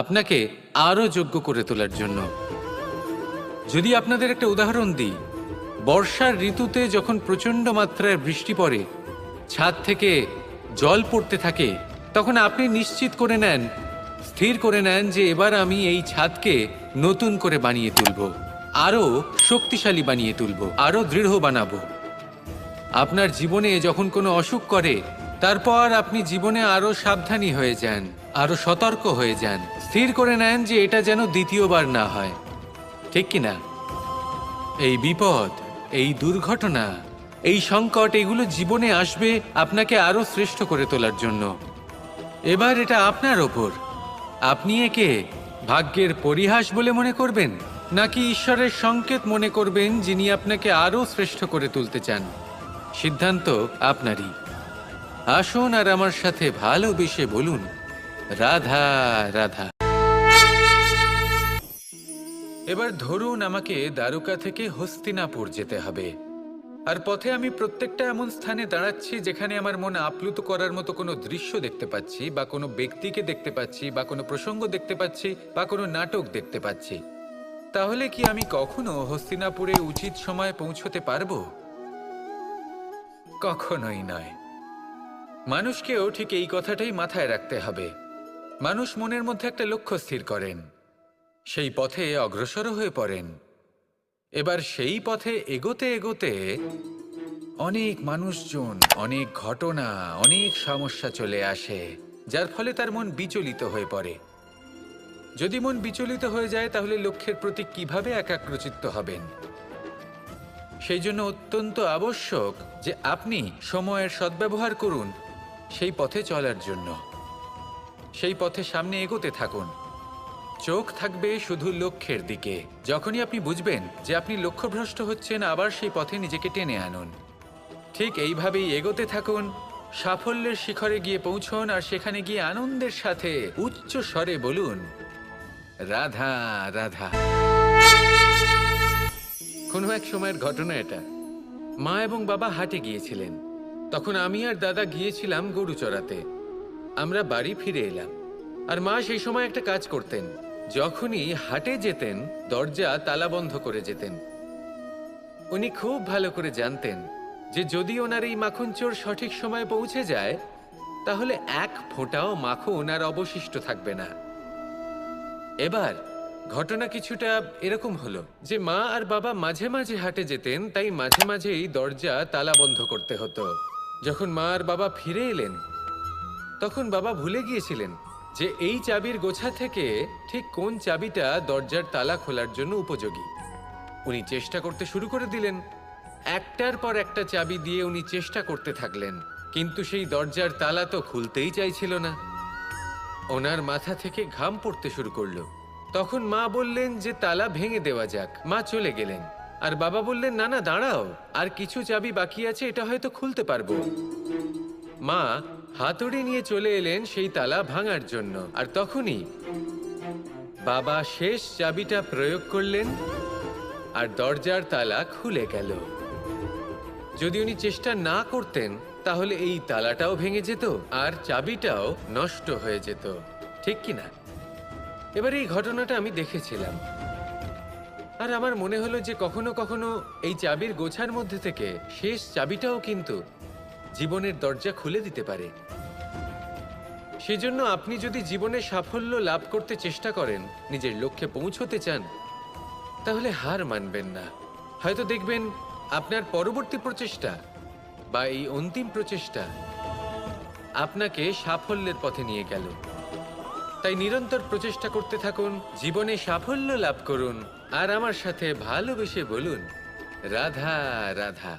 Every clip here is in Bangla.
আপনাকে আরও যোগ্য করে তোলার জন্য। যদি আপনাদের একটা উদাহরণ দিই, বর্ষার ঋতুতে যখন প্রচণ্ড মাত্রায় বৃষ্টি পড়ে, ছাদ থেকে জল পড়তে থাকে, তখন আপনি নিশ্চিত করে নেন, স্থির করে নেন যে এবার আমি এই ছাদকে নতুন করে বানিয়ে তুলব, আরও শক্তিশালী বানিয়ে তুলব, আরও দৃঢ় বানাবো। আপনার জীবনে যখন কোনো অসুখ করে, তারপর আপনি জীবনে আরও সাবধানী হয়ে যান, আরও সতর্ক হয়ে যান। স্থির করে নেন যে এটা যেন দ্বিতীয়বার না হয়। ঠিক কি না? এই বিপদ, এই দুর্ঘটনা, এই সংকট, এগুলো জীবনে আসবে আপনাকে আরও শ্রেষ্ঠ করে তোলার জন্য। এবার এটা আপনার ওপর। আপনি একে ভাগ্যের পরিহাস বলে মনে করবেন, নাকি ঈশ্বরের সংকেত মনে করবেন যিনি আপনাকে আরও শ্রেষ্ঠ করে তুলতে চান? সিদ্ধান্ত আপনারই। আসুন আর আমার সাথে ভালোবেসে বলুন, রাধা রাধা। এবার ধরুন আমাকে দ্বারকা থেকে হস্তিনাপুর যেতে হবে। আর পথে আমি প্রত্যেকটা এমন স্থানে দাঁড়াচ্ছি যেখানে আমার মন আপ্লুত করার মতো কোনো দৃশ্য দেখতে পাচ্ছি, বা কোনো ব্যক্তিকে দেখতে পাচ্ছি, বা কোনো প্রসঙ্গ দেখতে পাচ্ছি, বা কোনো নাটক দেখতে পাচ্ছি। তাহলে কি আমি কখনো হস্তিনাপুরে উচিত সময়ে পৌঁছতে পারব? কখনোই নয়। মানুষকেও ঠিক এই কথাটাই মাথায় রাখতে হবে। মানুষ মনের মধ্যে একটা লক্ষ্য স্থির করেন। সেই পথে অগ্রসর হয়ে পড়েন। এবার সেই পথে এগোতে এগোতে অনেক মানুষজন, অনেক ঘটনা, অনেক সমস্যা চলে আসে, যার ফলে তার মন বিচলিত হয়ে পড়ে। যদি মন বিচলিত হয়ে যায়, তাহলে লক্ষ্যের প্রতি কীভাবে একাগ্রচিত্ত হবেন? সেই জন্য অত্যন্ত আবশ্যক যে আপনি সময়ের সদ্ব্যবহার করুন সেই পথে চলার জন্য। সেই পথে সামনে এগোতে থাকুন। চোখ থাকবে শুধু লক্ষ্যের দিকে। যখনই আপনি বুঝবেন যে আপনি লক্ষ্যভ্রষ্ট হচ্ছেন, আবার সেই পথে নিজেকে টেনে আনুন। ঠিক এইভাবেই এগোতে থাকুন, সাফল্যের শিখরে গিয়ে পৌঁছন আর সেখানে গিয়ে আনন্দের সাথে উচ্চ স্বরে বলুন, রাধা রাধা। কোনো এক সময়ের ঘটনা এটা। মা এবং বাবা হাটে গিয়েছিলেন। তখন আমি আর দাদা গিয়েছিলাম গরু চড়াতে। আমরা বাড়ি ফিরে এলাম। আর মা সেই সময় একটা কাজ করতেন। যখনই হাটে যেতেন, দরজা তালা বন্ধ করে যেতেন। উনি খুব ভালো করে জানতেন যে যদি ওনার এই মাখন চোর সঠিক সময়ে পৌঁছে যায়, তাহলে এক ফোঁটাও মাখন আর অবশিষ্ট থাকবে না। এবার ঘটনা কিছুটা এরকম হলো যে মা আর বাবা মাঝে মাঝে হাটে যেতেন, তাই মাঝে মাঝেই দরজা তালা বন্ধ করতে হতো। যখন মা আর বাবা ফিরে এলেন, তখন বাবা ভুলে গিয়েছিলেন যে এই চাবির গোছা থেকে ঠিক কোন চাবিটা দরজার তালা খোলার জন্য উপযোগী? উনি চেষ্টা করতে শুরু করে দিলেন। একটার পর একটা চাবি দিয়ে উনি চেষ্টা করতে থাকলেন, কিন্তু সেই দরজার তালা তো খুলতেই চাইছিল না। ওনার মাথা থেকে ঘাম পড়তে শুরু করল। তখন মা বললেন যে তালা ভেঙে দেওয়া যাক। মা চলে গেলেন। আর বাবা বললেন, না না, দাঁড়াও। আর কিছু চাবি বাকি আছে, এটা হয়তো খুলতে পারব। মা হাতুড়ি নিয়ে চলে এলেন সেই তালা ভাঙার জন্য। আর তখনই বাবা শেষ চাবিটা প্রয়োগ করলেন আর দরজার তালা খুলে গেল। যদি উনি চেষ্টা না করতেন, তাহলে এই তালাটাও ভেঙে যেত আর চাবিটাও নষ্ট হয়ে যেত। ঠিক কি না? এবার এই ঘটনাটা আমি দেখেছিলাম। আর আমার মনে হলো যে কখনো কখনো এই চাবির গোছার মধ্যে থেকে শেষ চাবিটাও কিন্তু জীবনের দরজা খুলে দিতে পারে। সেজন্য আপনি যদি জীবনে সাফল্য লাভ করতে চেষ্টা করেন, নিজের লক্ষ্যে পৌঁছতে চান, তাহলে হার মানবেন না। হয়তো দেখবেন আপনার পরবর্তী প্রচেষ্টা বা এই অন্তিম প্রচেষ্টা আপনাকে সাফল্যের পথে নিয়ে গেল। তাই নিরন্তর প্রচেষ্টা করতে থাকুন, জীবনে সাফল্য লাভ করুন, আর আমার সাথে ভালোবেসে বলুন, রাধা রাধা।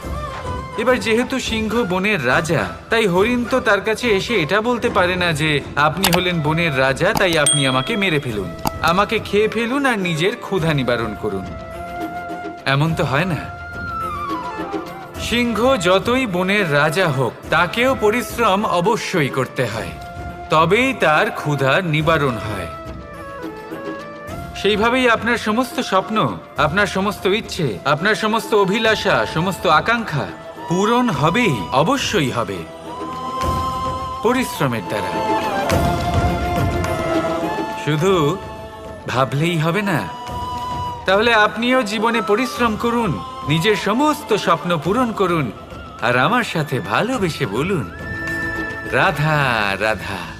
এবার যেহেতু সিংহ বনের রাজা, তাই হরিণ তো তার কাছে এসে এটা বলতে পারে না যে, আপনি হলেন বনের রাজা, তাই আপনি আমাকে মেরে ফেলুন। আমাকে খেয়ে ফেলুন আর নিজের ক্ষুধা নিবারণ করুন। এমন তো হয় না। সিংহ যতই বনের রাজা হোক, তাকেও পরিশ্রম অবশ্যই করতে হয়। তবেই তার ক্ষুধা নিবারণ হয়। সেইভাবেই আপনার সমস্ত স্বপ্ন, আপনার সমস্ত ইচ্ছে, আপনার সমস্ত অভিলাষা, সমস্ত আকাঙ্ক্ষা পূরণ হবেই, অবশ্যই হবে। পরিশ্রমের দ্বারা। শুধু ভাবলেই হবে না। তাহলে আপনিও জীবনে পরিশ্রম করুন, নিজের সমস্ত স্বপ্ন পূরণ করুন, আর আমার সাথে ভালোবেসে বলুন, রাধা রাধা।